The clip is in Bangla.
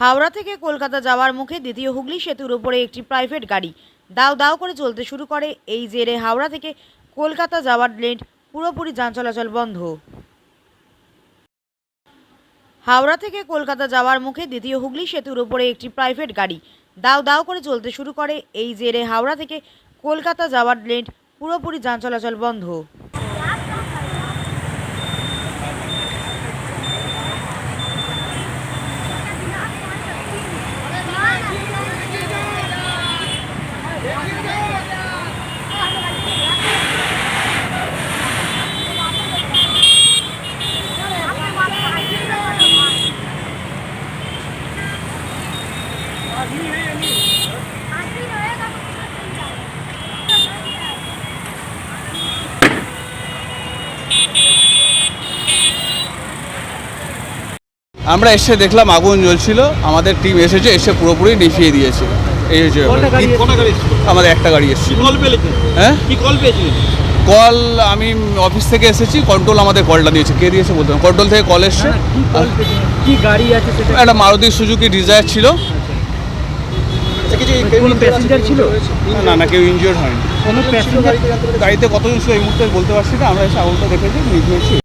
হাওড়া থেকে কলকাতা যাওয়ার মুখে দ্বিতীয় হুগলি সেতুর উপরে একটি প্রাইভেট গাড়ি। দাও দাও করে চলতে শুরু করে। এই জেরে হাওড়া থেকে কলকাতা যাওয়ার লেন পুরোপুরি যান চলাচল বন্ধ। হাওড়া থেকে কলকাতা যাওয়ার মুখে দ্বিতীয় হুগলি সেতুর উপরে একটি প্রাইভেট গাড়ি। দাও দাও করে চলতে শুরু করে। এই জেরে হাওড়া থেকে কলকাতা যাওয়ার লেন পুরোপুরি যান চলাচল বন্ধ। আমরা এসে দেখলাম আগুন জ্বলছিল আমাদের টিম এসেছে এসে পুরোপুরি নিভিয়ে দিয়েছে। এই ছিল আমাদের একটা গাড়ি এসেছিল কল হ্যাঁ? কি কল পেয়েছিলেন? কল আমি অফিস থেকে এসেছি কন্ট্রোল আমাদের কলটা দিয়েছে। কে দিয়েছে বলতে কন্ট্রোল থেকে কল এসছে। কি গাড়ি আছে সেটা? একটা মারুতি সুজুকি ডিজায়ার ছিল। কোনো না না কেউ ইনজিওর হয়নি। কোনো গাড়িতে? কতজন ছিল এই মুহূর্তে বলতে পারছি না আমরা এসে আগুনটা দেখেছি নিভিয়েছি